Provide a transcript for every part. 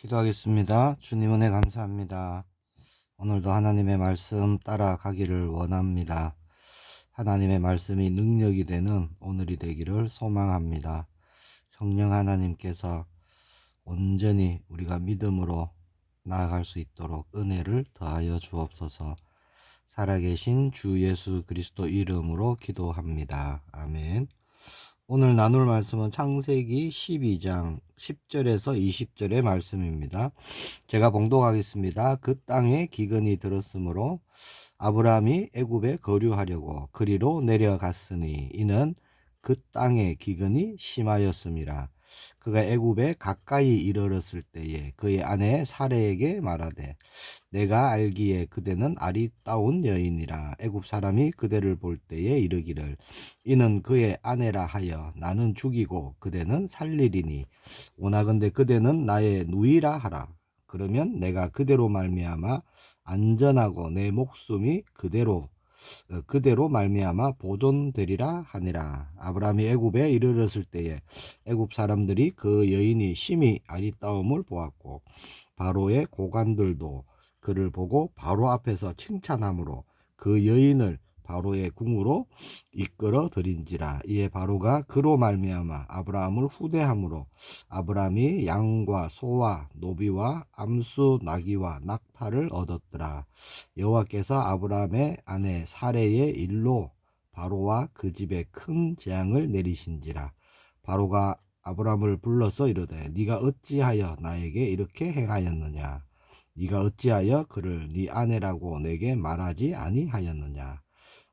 기도하겠습니다. 주님 은혜 감사합니다. 오늘도 하나님의 말씀 따라가기를 원합니다. 하나님의 말씀이 능력이 되는 오늘이 되기를 소망합니다. 성령 하나님께서 온전히 우리가 믿음으로 나아갈 수 있도록 은혜를 더하여 주옵소서. 살아계신 주 예수 그리스도 이름으로 기도합니다. 아멘. 오늘 나눌 말씀은 창세기 12장 10절에서 20절의 말씀입니다. 제가 봉독하겠습니다. 그 땅에 기근이 들었으므로 아브라함이 애굽에 거류하려고 그리로 내려갔으니 이는 그 땅에 기근이 심하였습니다. 그가 애굽에 가까이 이르렀을 때에 그의 아내 사레에게 말하되 내가 알기에 그대는 아리따운 여인이라 애굽 사람이 그대를 볼 때에 이르기를 이는 그의 아내라 하여 나는 죽이고 그대는 살리리니 오나건대 그대는 나의 누이라 하라. 그러면 내가 그대로 말미암아 안전하고 내 목숨이 그대로 어, 그대로 말미암아 보존되리라 하니라. 아브라함이 애굽에 이르렀을 때에 애굽 사람들이 그 여인이 심히 아리따움을 보았고 바로의 고관들도 그를 보고 바로 앞에서 칭찬함으로 그 여인을 바로의 궁으로 이끌어 들인지라. 이에 바로가 그로 말미암아 아브라함을 후대함으로 아브라함이 양과 소와 노비와 암수 나귀와 낙타를 얻었더라. 여호와께서 아브라함의 아내 사레의 일로 바로와 그 집에 큰 재앙을 내리신지라. 바로가 아브라함을 불러서 이르되 네가 어찌하여 나에게 이렇게 행하였느냐? 네가 어찌하여 그를 네 아내라고 내게 말하지 아니하였느냐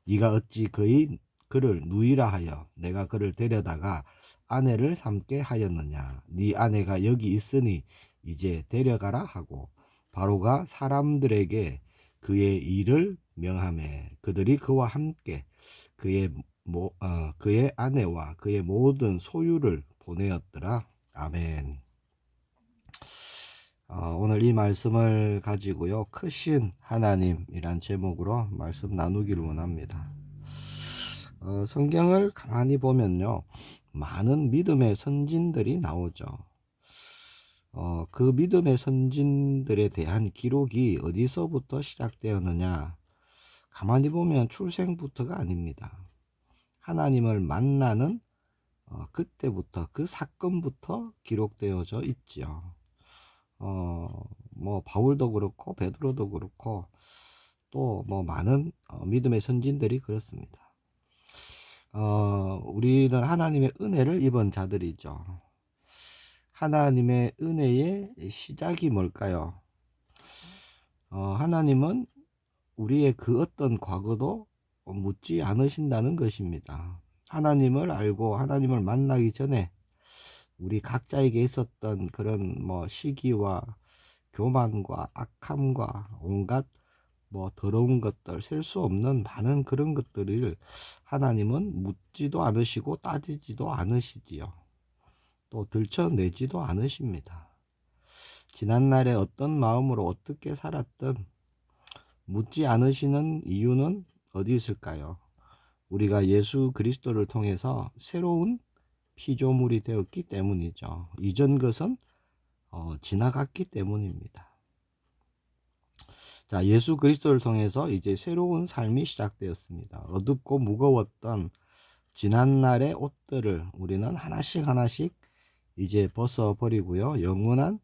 네가 어찌 그의 그를 누이라 하여 내가 그를 데려다가 아내를 삼게 하였느냐 네 아내가 여기 있으니 이제 데려가라 하고 바로가 사람들에게 그의 일을 명함에 그들이 그와 함께 그의 모, 어, 그의 아내와 그의 모든 소유를 보내었더라 아멘. 어, 오늘 이 말씀을 가지고요 크신 하나님이란 제목으로 말씀 나누기를 원합니다. 어, 성경을 가만히 보면요 많은 믿음의 선진들이 나오죠. 어, 그 믿음의 선진들에 대한 기록이 어디서부터 시작되었느냐? 가만히 보면 출생부터가 아닙니다. 하나님을 만나는 어, 그때부터 그 사건부터 기록되어져 있지요. 어, 뭐 바울도 그렇고 베드로도 그렇고 또 뭐 많은 어, 믿음의 선진들이 그렇습니다. 어, 우리는 하나님의 은혜를 입은 자들이죠. 하나님의 은혜의 시작이 뭘까요? 어, 하나님은 우리의 그 어떤 과거도 묻지 않으신다는 것입니다. 하나님을 알고 하나님을 만나기 전에 우리 각자에게 있었던 그런 뭐 시기와 교만과 악함과 온갖 뭐 더러운 것들 셀 수 없는 많은 그런 것들을 하나님은 묻지도 않으시고 따지지도 않으시지요. 또 들춰내지도 않으십니다. 지난날에 어떤 마음으로 어떻게 살았든 묻지 않으시는 이유는 어디 있을까요? 우리가 예수 그리스도를 통해서 새로운 피조물이 되었기 때문이죠. 이전 것은 어, 지나갔기 때문입니다. 자, 예수 그리스도를 통해서 이제 새로운 삶이 시작되었습니다. 어둡고 무거웠던 지난 날의 옷들을 우리는 하나씩 하나씩 이제 벗어 버리고요. 영원한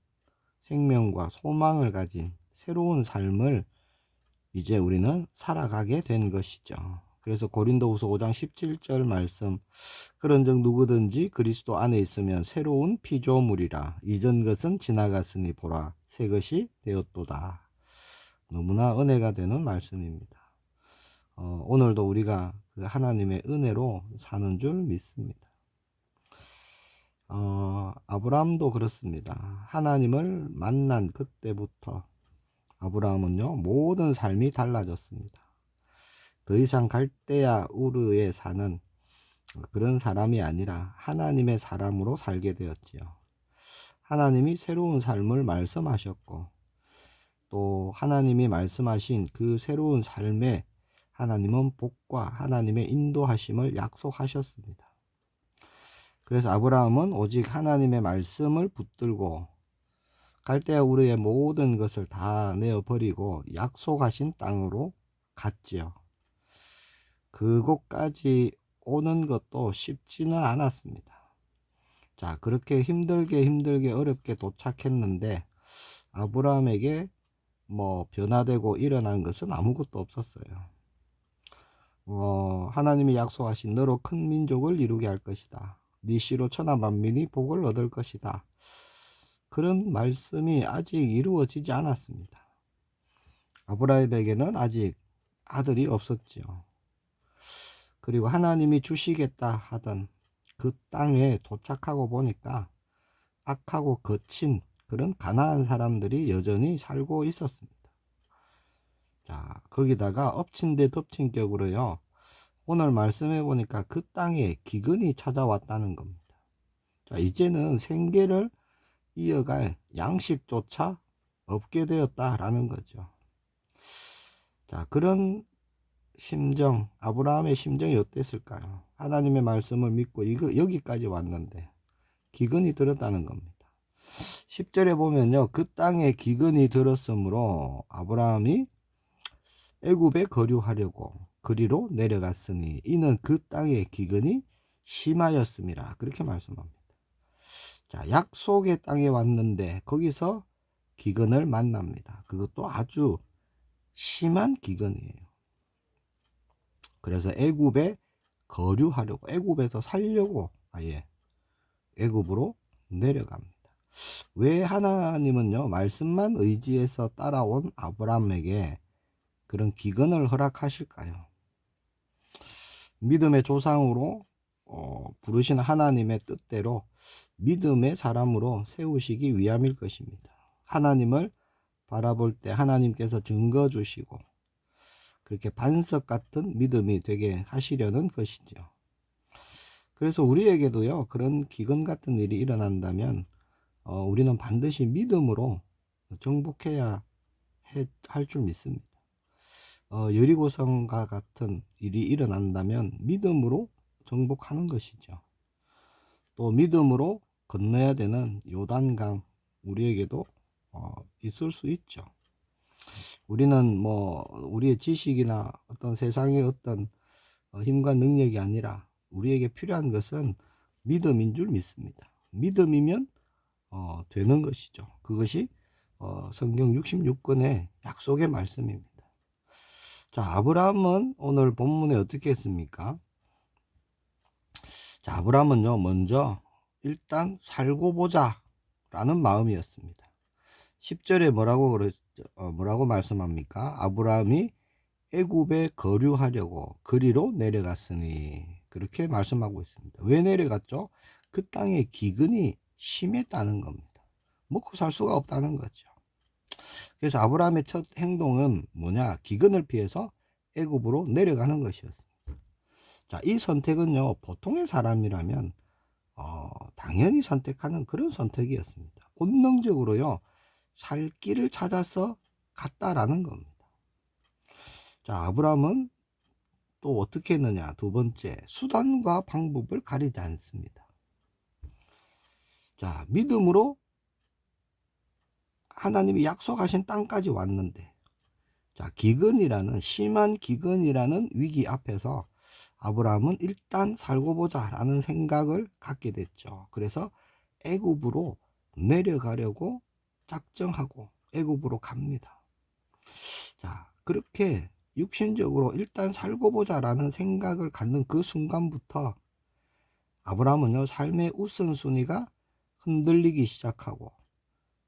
생명과 소망을 가진 새로운 삶을 이제 우리는 살아가게 된 것이죠. 그래서 고린도후서 5장 17절 말씀 그런즉 누구든지 그리스도 안에 있으면 새로운 피조물이라 이전 것은 지나갔으니 보라 새 것이 되었도다. 너무나 은혜가 되는 말씀입니다. 어, 오늘도 우리가 그 하나님의 은혜로 사는 줄 믿습니다. 어, 아브라함도 그렇습니다. 하나님을 만난 그때부터 아브라함은요 모든 삶이 달라졌습니다. 더 이상 갈대아 우르에 사는 그런 사람이 아니라 하나님의 사람으로 살게 되었지요. 하나님이 새로운 삶을 말씀하셨고 또 하나님이 말씀하신 그 새로운 삶에 하나님은 복과 하나님의 인도하심을 약속하셨습니다. 그래서 아브라함은 오직 하나님의 말씀을 붙들고 갈대아 우르의 모든 것을 다 내어 버리고 약속하신 땅으로 갔지요. 그곳까지 오는 것도 쉽지는 않았습니다. 자, 그렇게 힘들게 힘들게 어렵게 도착했는데 아브라함에게 뭐 변화되고 일어난 것은 아무것도 없었어요. 어, 하나님이 약속하신 너로 큰 민족을 이루게 할 것이다. 네 씨로 천하 만민이 복을 얻을 것이다. 그런 말씀이 아직 이루어지지 않았습니다. 아브라함에게는 아직 아들이 없었지요. 그리고 하나님이 주시겠다 하던 그 땅에 도착하고 보니까 악하고 거친 그런 가난한 사람들이 여전히 살고 있었습니다. 자, 거기다가 엎친 데 덮친 격으로요. 오늘 말씀해 보니까 그 땅에 기근이 찾아왔다는 겁니다. 자, 이제는 생계를 이어갈 양식조차 없게 되었다라는 거죠. 자, 그런 심정, 아브라함의 심정이 어땠을까요? 하나님의 말씀을 믿고 이거 여기까지 왔는데 기근이 들었다는 겁니다. 10절에 보면요. 그 땅에 기근이 들었으므로 아브라함이 애굽에 거류하려고 그리로 내려갔으니 이는 그 땅의 기근이 심하였음이라 그렇게 말씀합니다. 자, 약속의 땅에 왔는데 거기서 기근을 만납니다. 그것도 아주 심한 기근이에요. 그래서 애굽에 거류하려고 애굽에서 살려고 아예 애굽으로 내려갑니다. 왜 하나님은요 말씀만 의지해서 따라온 아브라함에게 그런 기근을 허락하실까요? 믿음의 조상으로 어, 부르신 하나님의 뜻대로 믿음의 사람으로 세우시기 위함일 것입니다. 하나님을 바라볼 때 하나님께서 증거 주시고 그렇게 반석 같은 믿음이 되게 하시려는 것이죠. 그래서 우리에게도요 그런 기근 같은 일이 일어난다면 어, 우리는 반드시 믿음으로 정복해야 할 줄 믿습니다. 어, 여리고성과 같은 일이 일어난다면 믿음으로 정복하는 것이죠. 또 믿음으로 건너야 되는 요단강 우리에게도 어, 있을 수 있죠. 우리는 뭐 우리의 지식이나 어떤 세상의 어떤 어, 힘과 능력이 아니라 우리에게 필요한 것은 믿음인 줄 믿습니다. 믿음이면 어, 되는 것이죠. 그것이 어, 성경 66권의 약속의 말씀입니다. 자, 아브라함은 오늘 본문에 어떻게 했습니까? 자, 아브라함은요, 먼저 일단 살고 보자 라는 마음이었습니다. 10절에 뭐라고 그랬죠? 어, 뭐라고 말씀합니까? 아브라함이 애굽에 거류하려고 그리로 내려갔으니 그렇게 말씀하고 있습니다. 왜 내려갔죠? 그 땅에 기근이 심했다는 겁니다. 먹고 살 수가 없다는 거죠. 그래서 아브라함의 첫 행동은 뭐냐? 기근을 피해서 애굽으로 내려가는 것이었습니다. 자, 이 선택은요, 보통의 사람이라면 어, 당연히 선택하는 그런 선택이었습니다. 본능적으로요, 살 길을 찾아서 갔다라는 겁니다. 자, 아브라함은 또 어떻게 했느냐? 두 번째, 수단과 방법을 가리지 않습니다. 자, 믿음으로 하나님이 약속하신 땅까지 왔는데, 자, 기근이라는, 심한 기근이라는 위기 앞에서 아브라함은 일단 살고 보자라는 생각을 갖게 됐죠. 그래서 애굽으로 내려가려고 작정하고 애굽으로 갑니다. 자, 그렇게 육신적으로 일단 살고 보자라는 생각을 갖는 그 순간부터 아브라함은요, 삶의 우선순위가 흔들리기 시작하고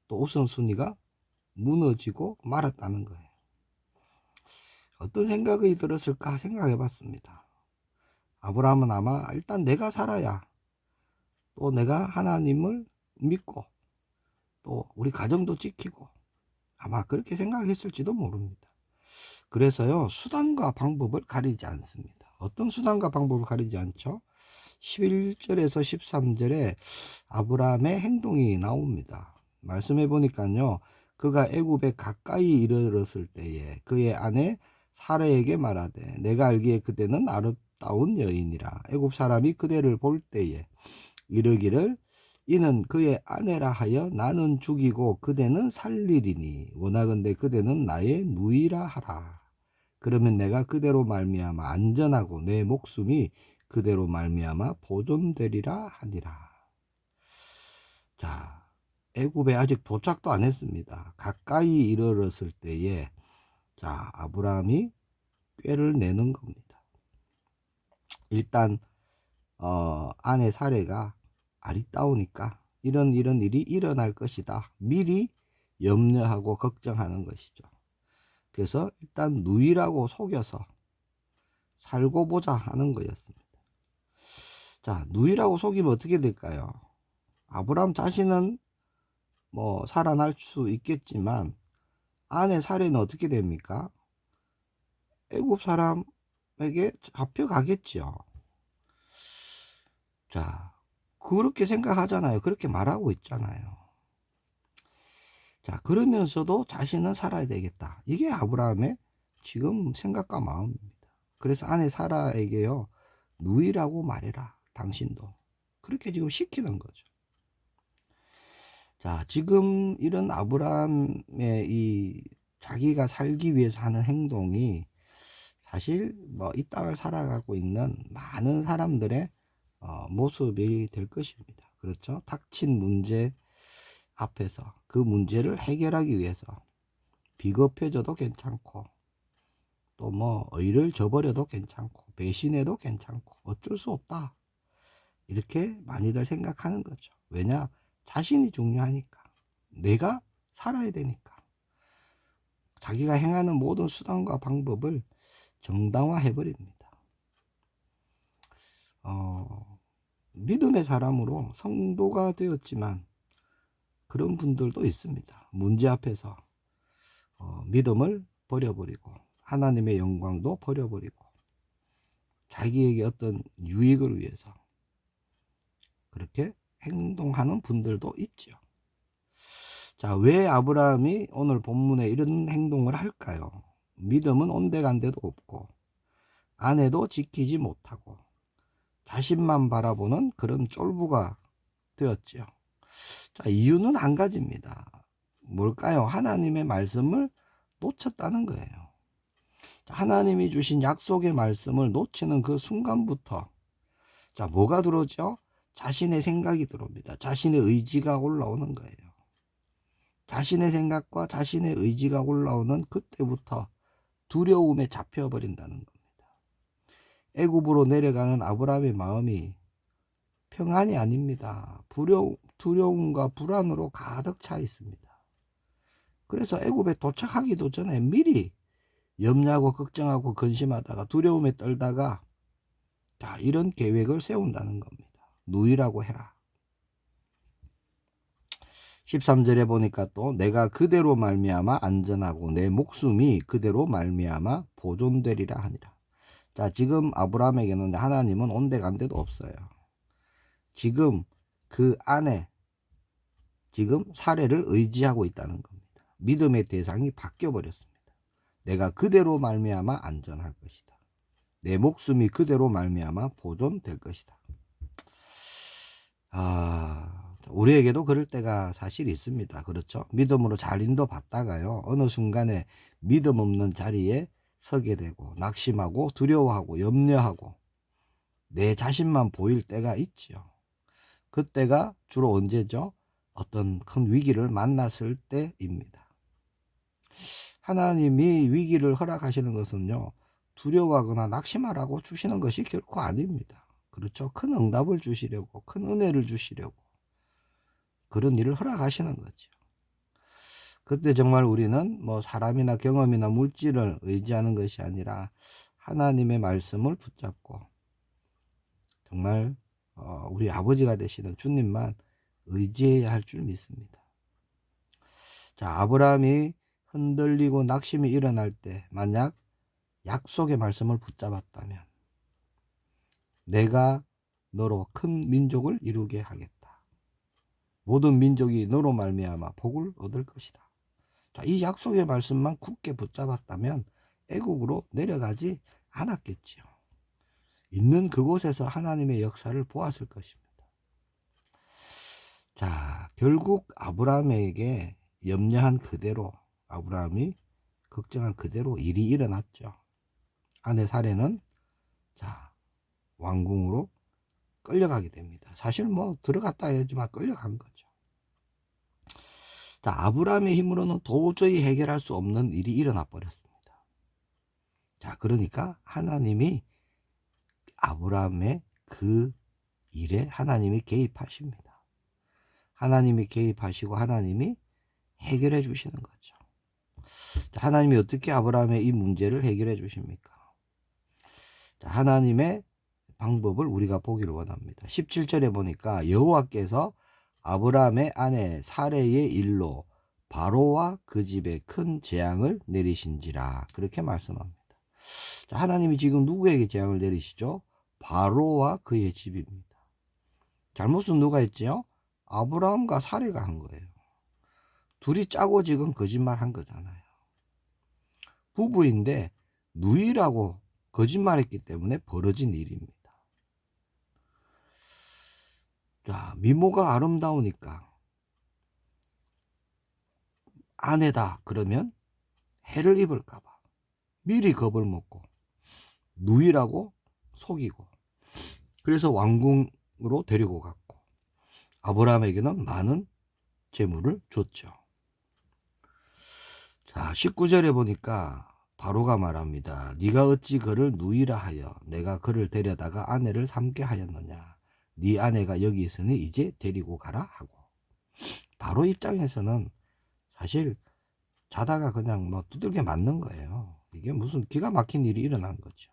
또 우선순위가 무너지고 말았다는 거예요. 어떤 생각이 들었을까 생각해 봤습니다. 아브라함은 아마 일단 내가 살아야 또 내가 하나님을 믿고 또 우리 가정도 지키고 아마 그렇게 생각했을지도 모릅니다. 그래서요, 수단과 방법을 가리지 않습니다. 어떤 수단과 방법을 가리지 않죠? 11절에서 13절에 아브라함의 행동이 나옵니다. 말씀해 보니까요. 그가 애굽에 가까이 이르렀을 때에 그의 아내 사라에게 말하되 내가 알기에 그대는 아름다운 여인이라 애굽 사람이 그대를 볼 때에 이르기를 이는 그의 아내라 하여 나는 죽이고 그대는 살리리니 원하건대 그대는 나의 누이라 하라. 그러면 내가 그대로 말미암아 안전하고 내 목숨이 그대로 말미암아 보존되리라 하니라. 자, 애굽에 아직 도착도 안 했습니다. 가까이 이르렀을 때에 자, 아브라함이 꾀를 내는 겁니다. 일단 어, 아내 사례가 아리따우니까 이런 이런 일이 일어날 것이다. 미리 염려하고 걱정하는 것이죠. 그래서 일단 누이라고 속여서 살고 보자 하는 거였습니다. 자, 누이라고 속이면 어떻게 될까요? 아브라함 자신은 뭐 살아날 수 있겠지만 아내 사례는 어떻게 됩니까? 애굽 사람에게 잡혀가겠지요. 자, 그렇게 생각하잖아요. 그렇게 말하고 있잖아요. 자, 그러면서도 자신은 살아야 되겠다. 이게 아브라함의 지금 생각과 마음입니다. 그래서 아내 사라에게요, 누이라고 말해라. 당신도. 그렇게 지금 시키는 거죠. 자, 지금 이런 아브라함의 이 자기가 살기 위해서 하는 행동이 사실 뭐 이 땅을 살아가고 있는 많은 사람들의 어, 모습이 될 것입니다. 그렇죠? 닥친 문제 앞에서 그 문제를 해결하기 위해서 비겁해져도 괜찮고 또 뭐 의를 저버려도 괜찮고 배신해도 괜찮고 어쩔 수 없다. 이렇게 많이들 생각하는 거죠. 왜냐? 자신이 중요하니까. 내가 살아야 되니까. 자기가 행하는 모든 수단과 방법을 정당화해버립니다. 어, 믿음의 사람으로 성도가 되었지만 그런 분들도 있습니다. 문제 앞에서 어, 믿음을 버려버리고 하나님의 영광도 버려버리고 자기에게 어떤 유익을 위해서 그렇게 행동하는 분들도 있죠. 자, 왜 아브라함이 오늘 본문에 이런 행동을 할까요? 믿음은 온데간데도 없고 아내도 지키지 못하고 자신만 바라보는 그런 쫄부가 되었죠. 자, 이유는 한 가지입니다. 뭘까요? 하나님의 말씀을 놓쳤다는 거예요. 하나님이 주신 약속의 말씀을 놓치는 그 순간부터 자, 뭐가 들어오죠? 자신의 생각이 들어옵니다. 자신의 의지가 올라오는 거예요. 자신의 생각과 자신의 의지가 올라오는 그때부터 두려움에 잡혀버린다는 겁니다. 애굽으로 내려가는 아브라함의 마음이 평안이 아닙니다. 두려, 두려움과 불안으로 가득 차 있습니다. 그래서 애굽에 도착하기도 전에 미리 염려하고 걱정하고 근심하다가 두려움에 떨다가 자 이런 계획을 세운다는 겁니다. 누이라고 해라. 13절에 보니까 또 내가 그대로 말미암아 안전하고 내 목숨이 그대로 말미암아 보존되리라 하니라. 자, 지금 아브라함에게는 하나님은 온데간데도 없어요. 지금 그 안에 지금 사례를 의지하고 있다는 겁니다. 믿음의 대상이 바뀌어 버렸습니다. 내가 그대로 말미암아 안전할 것이다. 내 목숨이 그대로 말미암아 보존될 것이다. 아, 우리에게도 그럴 때가 사실 있습니다. 그렇죠? 믿음으로 잘 인도받다가요. 어느 순간에 믿음 없는 자리에 서게 되고 낙심하고 두려워하고 염려하고 내 자신만 보일 때가 있지요. 그때가 주로 언제죠? 어떤 큰 위기를 만났을 때입니다. 하나님이 위기를 허락하시는 것은요, 두려워하거나 낙심하라고 주시는 것이 결코 아닙니다. 그렇죠. 큰 응답을 주시려고, 큰 은혜를 주시려고, 그런 일을 허락하시는 거죠. 그때 정말 우리는 뭐 사람이나 경험이나 물질을 의지하는 것이 아니라 하나님의 말씀을 붙잡고 정말 어, 우리 아버지가 되시는 주님만 의지해야 할 줄 믿습니다. 자, 아브라함이 흔들리고 낙심이 일어날 때 만약 약속의 말씀을 붙잡았다면 내가 너로 큰 민족을 이루게 하겠다. 모든 민족이 너로 말미암아 복을 얻을 것이다. 자, 이 약속의 말씀만 굳게 붙잡았다면 애국으로 내려가지 않았겠지요. 있는 그곳에서 하나님의 역사를 보았을 것입니다. 자, 결국 아브라함에게 염려한 그대로 아브라함이 걱정한 그대로 일이 일어났죠. 아내 사례는 자, 왕궁으로 끌려가게 됩니다. 사실 뭐 들어갔다 해야지만 끌려간 거죠. 자, 아브라함의 힘으로는 도저히 해결할 수 없는 일이 일어나 버렸습니다. 자, 그러니까 하나님이 아브라함의 그 일에 하나님이 개입하십니다. 하나님이 개입하시고 하나님이 해결해 주시는 거죠. 자, 하나님이 어떻게 아브라함의 이 문제를 해결해 주십니까? 자, 하나님의 방법을 우리가 보기를 원합니다. 17절에 보니까 여호와께서 아브라함의 아내 사레의 일로 바로와 그 집에 큰 재앙을 내리신지라 그렇게 말씀합니다. 자, 하나님이 지금 누구에게 재앙을 내리시죠? 바로와 그의 집입니다. 잘못은 누가 했지요? 아브라함과 사례가 한 거예요. 둘이 짜고 지금 거짓말 한 거잖아요. 부부인데 누이라고 거짓말했기 때문에 벌어진 일입니다. 자, 미모가 아름다우니까 아내다 그러면 해를 입을까봐 미리 겁을 먹고 누이라고 속이고 그래서 왕궁으로 데리고 갔고 아브라함에게는 많은 재물을 줬죠. 자, 19절에 보니까 바로가 말합니다. 네가 어찌 그를 누이라 하여 내가 그를 데려다가 아내를 삼게 하였느냐. 네 아내가 여기 있으니 이제 데리고 가라 하고. 바로 입장에서는 사실 자다가 그냥 뭐 두들겨 맞는 거예요. 이게 무슨 기가 막힌 일이 일어난 거죠.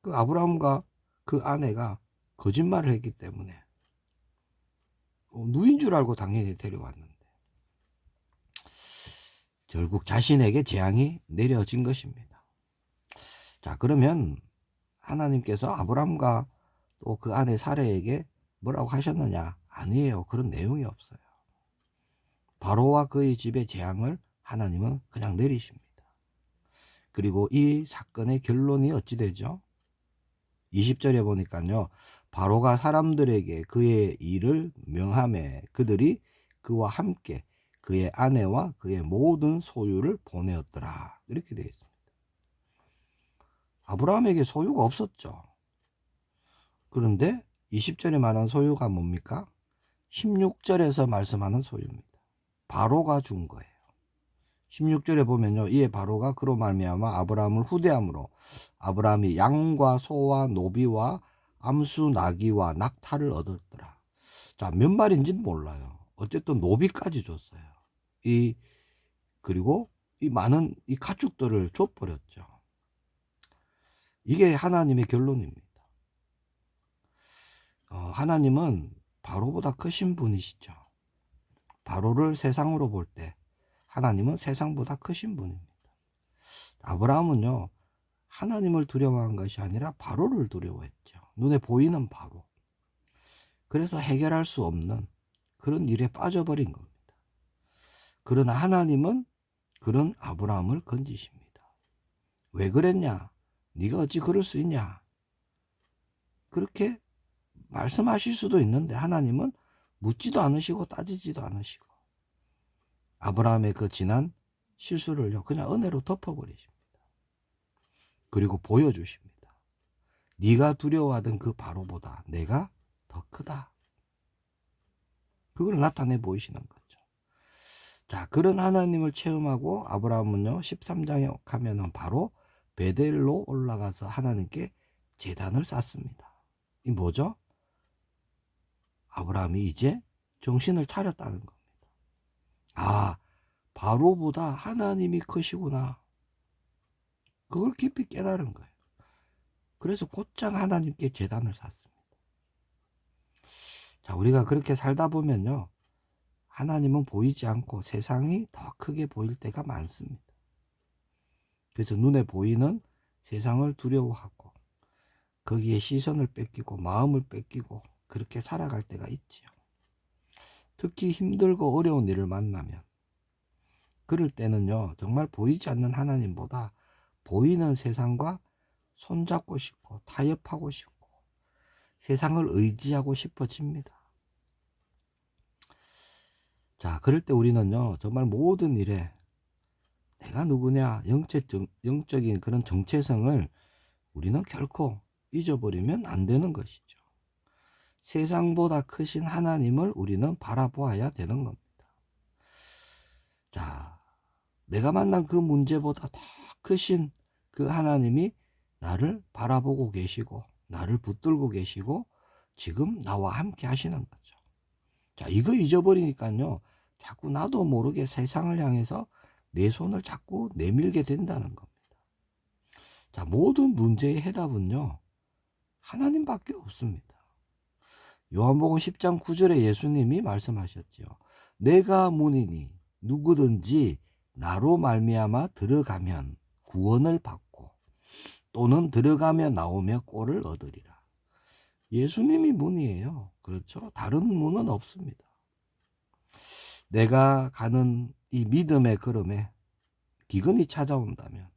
그 아브라함과 그 아내가 거짓말을 했기 때문에 어, 누인 줄 알고 당연히 데려왔는데 결국 자신에게 재앙이 내려진 것입니다. 자, 그러면 하나님께서 아브라함과 또그 아내 사례에게 뭐라고 하셨느냐? 아니에요. 그런 내용이 없어요. 바로와 그의 집에 재앙을 하나님은 그냥 내리십니다. 그리고 이 사건의 결론이 어찌 되죠? 20절에 보니까요. 바로가 사람들에게 그의 일을 명함에 그들이 그와 함께 그의 아내와 그의 모든 소유를 보내었더라. 이렇게 되어 있습니다. 아브라함에게 소유가 없었죠. 그런데 20절에 말한 소유가 뭡니까? 16절에서 말씀하는 소유입니다. 바로가 준 거예요. 16절에 보면요. 이에 바로가 그로 말미암아 아브라함을 후대함으로 아브라함이 양과 소와 노비와 암수 나귀와 낙타를 얻었더라. 자, 몇 마리인지는 몰라요. 어쨌든 노비까지 줬어요. 이 그리고 이 많은 이 가축들을 줘 버렸죠. 이게 하나님의 결론입니다. 어, 하나님은 바로보다 크신 분이시죠. 바로를 세상으로 볼 때 하나님은 세상보다 크신 분입니다. 아브라함은요, 하나님을 두려워한 것이 아니라 바로를 두려워했죠. 눈에 보이는 바로. 그래서 해결할 수 없는 그런 일에 빠져버린 겁니다. 그러나 하나님은 그런 아브라함을 건지십니다. 왜 그랬냐? 네가 어찌 그럴 수 있냐? 그렇게 말씀하실 수도 있는데 하나님은 묻지도 않으시고 따지지도 않으시고 아브라함의 그 지난 실수를요 그냥 은혜로 덮어버리십니다. 그리고 보여주십니다. 네가 두려워하던 그 바로보다 내가 더 크다. 그걸 나타내 보이시는 거죠. 자, 그런 하나님을 체험하고 아브라함은요 13장에 가면은 바로 베델로 올라가서 하나님께 재단을 쌓습니다. 이 뭐죠? 아브라함이 이제 정신을 차렸다는 겁니다. 아, 바로보다 하나님이 크시구나. 그걸 깊이 깨달은 거예요. 그래서 곧장 하나님께 재단을 쌓습니다. 자, 우리가 그렇게 살다 보면요. 하나님은 보이지 않고 세상이 더 크게 보일 때가 많습니다. 그래서 눈에 보이는 세상을 두려워하고 거기에 시선을 뺏기고 마음을 뺏기고 그렇게 살아갈 때가 있지요. 특히 힘들고 어려운 일을 만나면 그럴 때는요 정말 보이지 않는 하나님보다 보이는 세상과 손잡고 싶고 타협하고 싶고 세상을 의지하고 싶어집니다. 자, 그럴 때 우리는요, 정말 모든 일에 내가 누구냐, 영적, 영적인 그런 정체성을 우리는 결코 잊어버리면 안 되는 것이죠. 세상보다 크신 하나님을 우리는 바라보아야 되는 겁니다. 자, 내가 만난 그 문제보다 더 크신 그 하나님이 나를 바라보고 계시고, 나를 붙들고 계시고, 지금 나와 함께 하시는 거죠. 자, 이거 잊어버리니까요, 자꾸 나도 모르게 세상을 향해서 내 손을 자꾸 내밀게 된다는 겁니다. 자, 모든 문제의 해답은요, 하나님밖에 없습니다. 요한복음 10장 9절에 예수님이 말씀하셨죠. 내가 문이니 누구든지 나로 말미암아 들어가면 구원을 받고 또는 들어가며 나오며 꼴을 얻으리라. 예수님이 문이에요. 그렇죠? 다른 문은 없습니다. 내가 가는 이 믿음의 걸음에 기근이 찾아온다면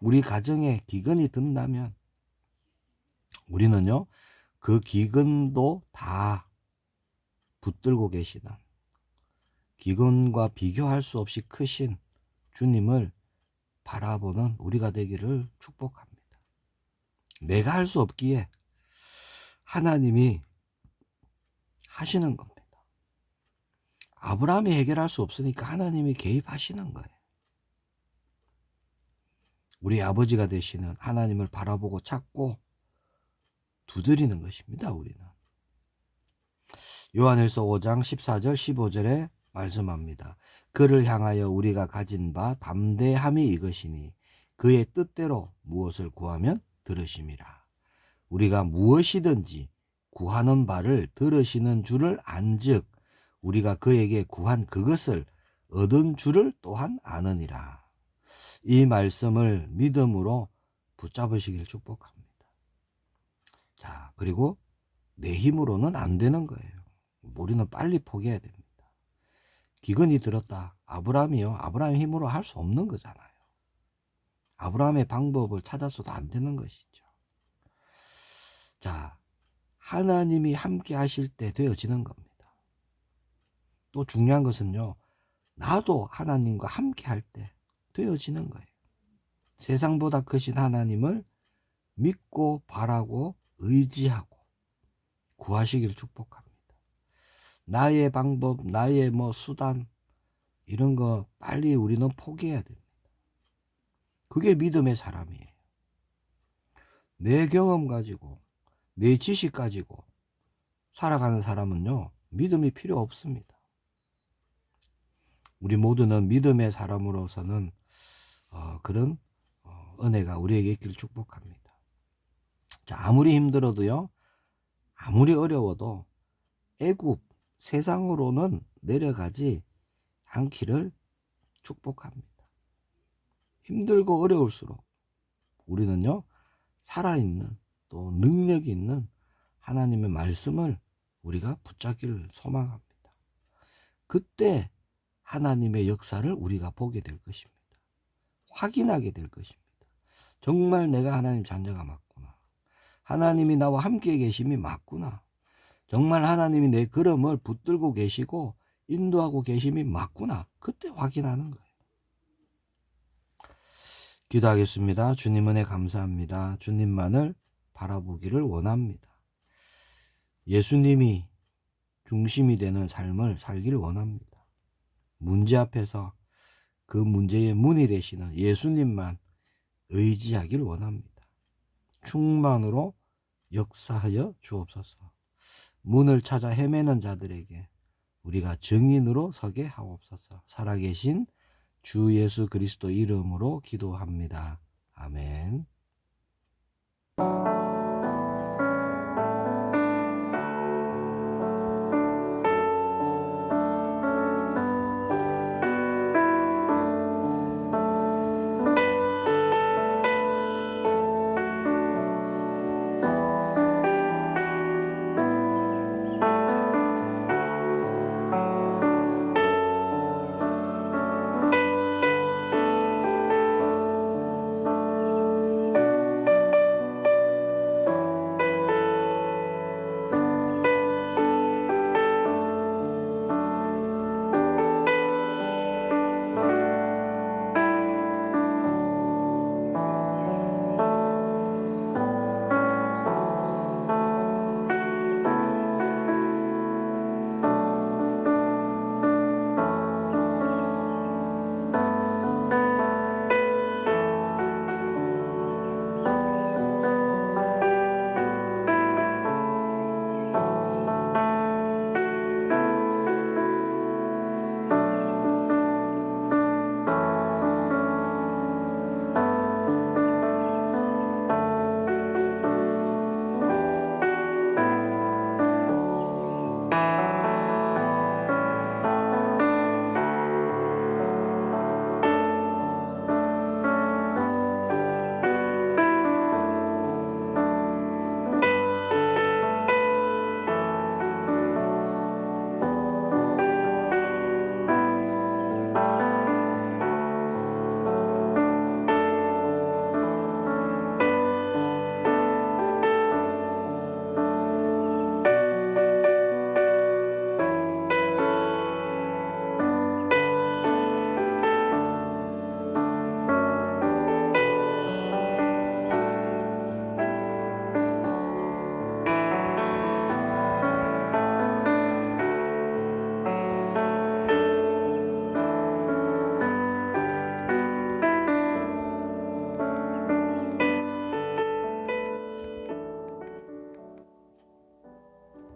우리 가정에 기근이 든다면 우리는요 그 기근도 다 붙들고 계시는 기근과 비교할 수 없이 크신 주님을 바라보는 우리가 되기를 축복합니다. 내가 할 수 없기에 하나님이 하시는 겁니다. 아브라함이 해결할 수 없으니까 하나님이 개입하시는 거예요. 우리 아버지가 되시는 하나님을 바라보고 찾고 두드리는 것입니다. 우리는. 요한일서 5장 14절 15절에 말씀합니다. 그를 향하여 우리가 가진 바 담대함이 이것이니 그의 뜻대로 무엇을 구하면 들으심이라. 우리가 무엇이든지 구하는 바를 들으시는 줄을 안즉 우리가 그에게 구한 그것을 얻은 줄을 또한 아느니라. 이 말씀을 믿음으로 붙잡으시길 축복합니다. 자, 그리고 내 힘으로는 안 되는 거예요. 우리는 빨리 포기해야 됩니다. 기근이 들었다. 아브라함이요. 아브라함 힘으로 할 수 없는 거잖아요. 아브라함의 방법을 찾아서도 안 되는 것이죠. 자, 하나님이 함께 하실 때 되어지는 겁니다. 또 중요한 것은요, 나도 하나님과 함께 할 때 되어지는 거예요. 세상보다 크신 하나님을 믿고 바라고 의지하고 구하시길 축복합니다. 나의 방법, 나의 뭐 수단 이런 거 빨리 우리는 포기해야 됩니다. 그게 믿음의 사람이에요. 내 경험 가지고 내 지식 가지고 살아가는 사람은요 믿음이 필요 없습니다. 우리 모두는 믿음의 사람으로서는 어, 그런 어, 은혜가 우리에게 있기를 축복합니다. 자, 아무리 힘들어도요, 아무리 어려워도 애굽 세상으로는 내려가지 않기를 축복합니다. 힘들고 어려울수록 우리는요, 살아있는 또 능력이 있는 하나님의 말씀을 우리가 붙잡기를 소망합니다. 그때 하나님의 역사를 우리가 보게 될 것입니다. 확인하게 될 것입니다. 정말 내가 하나님 자녀가 맞구나. 하나님이 나와 함께 계심이 맞구나. 정말 하나님이 내 걸음을 붙들고 계시고 인도하고 계심이 맞구나. 그때 확인하는 거예요. 기도하겠습니다. 주님 은혜 감사합니다. 주님만을 바라보기를 원합니다. 예수님이 중심이 되는 삶을 살기를 원합니다. 문제 앞에서 그 문제의 문이 되시는 예수님만 의지하기를 원합니다. 충만으로 역사하여 주옵소서. 문을 찾아 헤매는 자들에게 우리가 증인으로 서게 하옵소서. 살아계신 주 예수 그리스도 이름으로 기도합니다. 아멘.